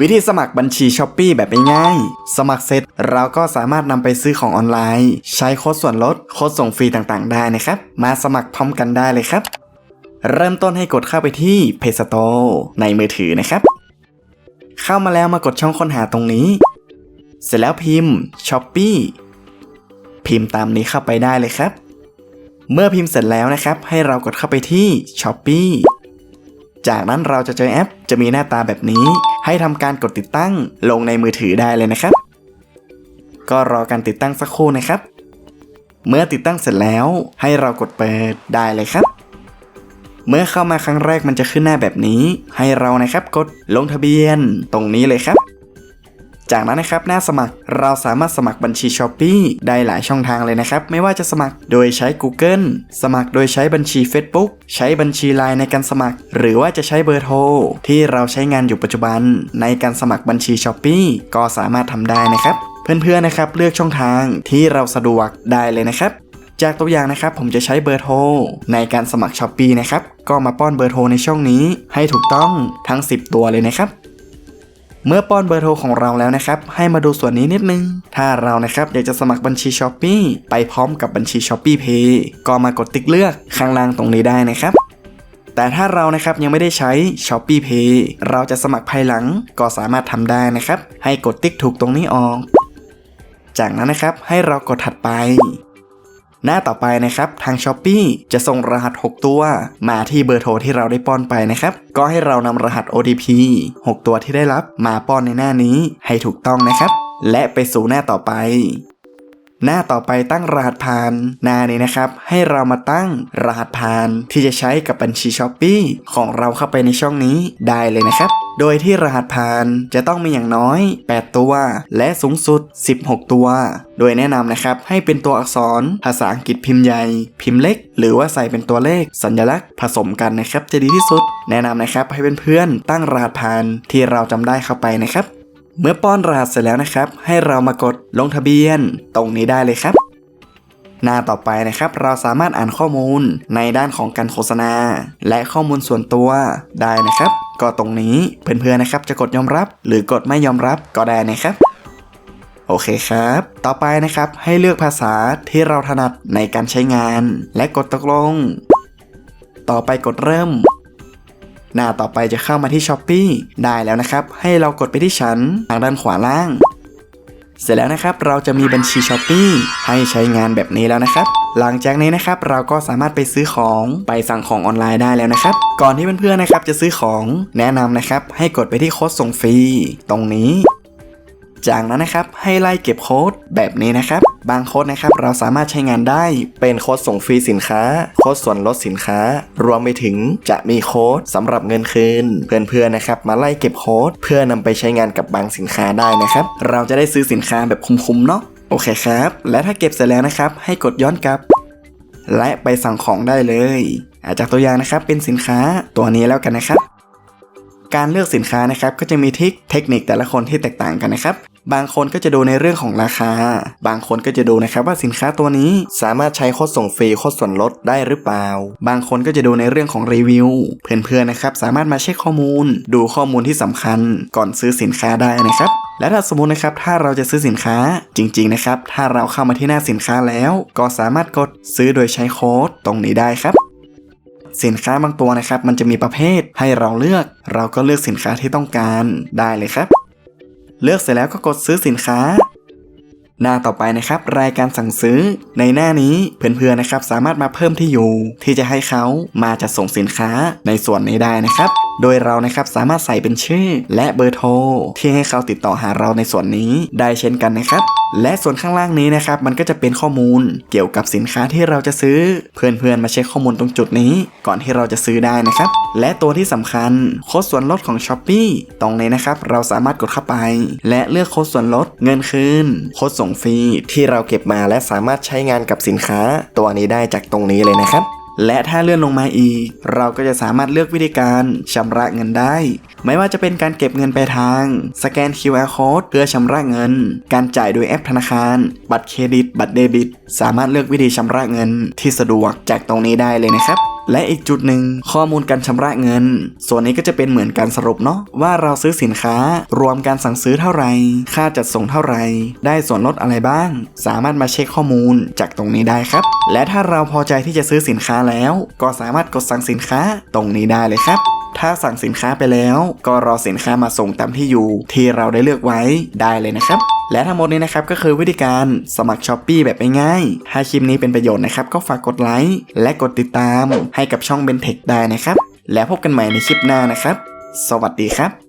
วิธีสมัครบัญชีช้อปปีแบบง่ายๆ สมัครเสร็จเราก็สามารถนำไปซื้อของออนไลน์ ใช้โค้ดส่วนลด โค้ดส่งฟรีต่างๆ ได้นะครับ มาสมัครพร้อมกันได้เลยครับ เริ่มต้นให้กดเข้าไปที่ Play Store ในมือถือนะครับ เข้ามาแล้วมากดช่องค้นหาตรงนี้ เสร็จแล้วพิมพ์ Shopee พิมพ์ตามนี้เข้าไปได้เลยครับ เมื่อพิมพ์เสร็จแล้วนะครับ ให้เรากดเข้าไปที่ Shopee จากนั้นเราจะเจอแอป จะมีหน้าตาแบบนี้ ให้ทำการกดติดตั้งลงในมือถือได้เลยนะครับ ก็รอการติดตั้งสักครู่นะครับ เมื่อติดตั้งเสร็จแล้วให้เรากดเปิดได้เลยครับ เมื่อเข้ามาครั้งแรกมันจะขึ้นหน้าแบบนี้ ให้เรานะครับกดลงทะเบียนตรงนี้เลยครับ จากนั้นนะครับหน้าสมัครเราสามารถสมัครบัญชี s h อ p e e ได้หลายช่องทางเลยนะครับ ไม่ว่าจะสมัครโดยใช้ Google สมัครโดยใช้บัญชี Facebook ใช้บัญชี Line ในการสมัคร หรือว่าจะใช้เบอร์โทรที่เราใช้งานอยู่ปัจจุบัน ในการสมัครบัญชี s h อ p e e ก็สามารถทำได้นะครับ เพื่อนๆนะครับเลือกช่องทางที่เราสะดวกได้เลยนะครับจากตัวอย่างนะครับผมจะใช้เบอร์โทรในการสมัคร s h อ p e e นะครับก็มาป้อนเบอร์โทรในช่องนี้ให้ถูกต้องทั้ง 10 ตัวเลยนะครับ เมื่อป้อนเบอร์โทรของเราแล้วนะครับ ให้มาดูส่วนนี้นิดนึง ถ้าเรานะครับอยากจะสมัครบัญชี s h อ p e e ไปพร้อมกับบัญชี s h อ p e e Pay ก็มากดติ๊กเลือกข้างล่างตรงนี้ได้นะครับแต่ถ้าเรานะครับยังไม่ได้ใช้ s h อ p e e Pay เราจะสมัครภายหลังก็สามารถทำได้นะครับ ให้กดติ๊กถูกตรงนี้ออก จากนั้นนะครับให้เรากดถัดไป หน้าต่อไปนะครับทาง s h อ p e e จะส่งรหัส 6 ตัว มาที่เบอร์โทรที่เราได้ป้อนไปนะครับ ก็ให้เรานำรหัส OTP 6 ตัวที่ได้รับมาป้อนในหน้านี้ให้ถูกต้องนะครับ และไปสู่หน้าต่อไปหน้าต่อไปตั้งรหัสผ่านหน้านี้นะครับ ให้เรามาตั้งรหัสผ่านที่จะใช้กับบัญชี s h อ p e e ของเราเข้าไปในช่องนี้ได้เลยนะครับ โดยที่รหัสผ่านจะต้องมีอย่างน้อย 8 ตัว และสูงสุด 16 ตัว โดยแนะนำนะครับให้เป็นตัวอักษรภาษาอังกฤษพิมพ์ใหญ่ พิมพ์เล็ก หรือว่าใส่เป็นตัวเลข สัญลักษณ์ผสมกันนะครับจะดีที่สุด แนะนำนะครับให้เพื่อนๆตั้งรหัสผ่านที่เราจำได้เข้าไปนะครับ เมื่อป้อนรหัสเสร็จแล้วนะครับ ให้เรามากดลงทะเบียน ตรงนี้ได้เลยครับหน้าต่อไปนะครับเราสามารถอ่านข้อมูลในด้านของการโฆษณา และข้อมูลส่วนตัวได้นะครับ ก็ตรงนี้เพื่อนๆนะครับจะกดยอมรับ หรือกดไม่ยอมรับก็ได้นะครับโอเคครับ ต่อไปนะครับให้เลือกภาษาที่เราถนัดในการใช้งาน และกดตกลง ต่อไปกดเริ่ม หน้าต่อไปจะเข้ามาที่ s h อ p e e ได้แล้วนะครับ ให้เรากดไปที่ชั้นทางด้านขวาล่าง เสร็จแล้วนะครับเราจะมีบัญชีช้อปปี้ให้ใช้งานแบบนี้แล้วนะครับ หลังจากนี้นะครับเราก็สามารถไปซื้อของไปสั่งของออนไลน์ได้แล้วนะครับ ก่อนที่เพื่อนๆนะครับจะซื้อของแนะนำนะครับให้กดไปที่โค้ดส่งฟรีตรงนี้ จากนั้นนะครับให้ไล่เก็บโค้ดแบบนี้นะครับ บางโค้ดนะครับเราสามารถใช้งานได้เป็นโค้ดส่งฟรีสินค้า โค้ดส่วนลดสินค้า รวมไปถึงจะมีโค้ดสำหรับเงินคืน เพื่อนๆนะครับ มาไล่เก็บโค้ดเพื่อนำไปใช้งานกับบางสินค้าได้นะครับ เราจะได้ซื้อสินค้าแบบคุ้มๆเนาะโอเคครับ และถ้าเก็บเสร็จแล้วนะครับ ให้กดย้อนกลับ และไปสั่งของได้เลยอาจากตัวอย่างนะครับเป็นสินค้าตัวนี้แล้วกันนะครับการเลือกสินค้านะครับก็จะมีทิคเทคนิคแต่ละคนที่แตกต่างกันนะครับ บางคนก็จะดูในเรื่องของราคา บางคนก็จะดูนะครับว่าสินค้าตัวนี้สามารถใช้โค้ดส่งฟรีโค้ดส่วนลดได้หรือเปล่า บางคนก็จะดูในเรื่องของรีวิว เพื่อนๆนะครับสามารถมาเช็คข้อมูล ดูข้อมูลที่สำคัญ ก่อนซื้อสินค้าได้นะครับและถ้าสมมตินะครับ ถ้าเราจะซื้อสินค้าจริง ๆ นะครับ ถ้าเราเข้ามาที่หน้าสินค้าแล้ว ก็สามารถกดซื้อโดยใช้โค้ดตรงนี้ได้ครับสินค้าบางตัวนะครับ มันจะมีประเภทให้เราเลือก เราก็เลือกสินค้าที่ต้องการได้เลยครับ เลือกเสร็จแล้วก็กดซื้อสินค้า หน้าต่อไปนะครับ รายการสั่งซื้อ ในหน้านี้เพื่อนๆนะครับ สามารถมาเพิ่มที่อยู่ ที่จะให้เขามาจัดส่งสินค้าในส่วนนี้ได้นะครับโดยเรานะครับสามารถใส่เป็นชื่อ และเบอร์โทรที่ให้เขาติดต่อหาเราในส่วนนี้ได้เช่นกันนะครับ และส่วนข้างล่างนี้นะครับมันก็จะเป็นข้อมูลเกี่ยวกับสินค้าที่เราจะซื้อ เพื่อนๆมาเช็คข้อมูลตรงจุดนี้ ก่อนที่เราจะซื้อได้นะครับ และตัวที่สำคัญโค้ดส่วนลดของ s h อ p e e ตรงนี้นะครับเราสามารถกดเข้าไป และเลือกโค้ดส่วนลดเงินคืนโค้ดส่งฟรีที่เราเก็บมาและสามารถใช้งานกับสินค้าตัวนี้ได้จากตรงนี้เลยนะครับ และถ้าเลื่อนลงมาอีก เราก็จะสามารถเลือกวิธีการชำระเงินได้ ไม่ว่าจะเป็นการเก็บเงินปลายทาง สแกน QR code เพื่อชำระเงิน การจ่ายโดยแอปธนาคาร บัตรเครดิต บัตรเดบิต สามารถเลือกวิธีชำระเงินที่สะดวกจากตรงนี้ได้เลยนะครับ และอีกจุดหนึ่งข้อมูลการชำระเงิน ส่วนนี้ก็จะเป็นเหมือนการสรุปเนาะว่าเราซื้อสินค้า รวมการสั่งซื้อเท่าไหร่ค่าจัดส่งเท่าไหร่ได้ส่วนลดอะไรบ้าง สามารถมาเช็คข้อมูลจากตรงนี้ได้ครับ และถ้าเราพอใจที่จะซื้อสินค้าแล้ว ก็สามารถกดสั่งสินค้าตรงนี้ได้เลยครับถ้าสั่งสินค้าไปแล้ว ก็รอสินค้ามาส่งตามที่อยู่ ที่เราได้เลือกไว้ได้เลยนะครับ และทั้งหมดนี้นะครับก็คือวิธีการสมัครช้อปปีแบบง่ายๆถ้าคลิปนี้เป็นประโยชน์นะครับก็ฝากกดไลค์และกดติดตามให้กับช่องเบนเทคได้นะครับ แล้วพบกันใหม่ในคลิปหน้านะครับ สวัสดีครับ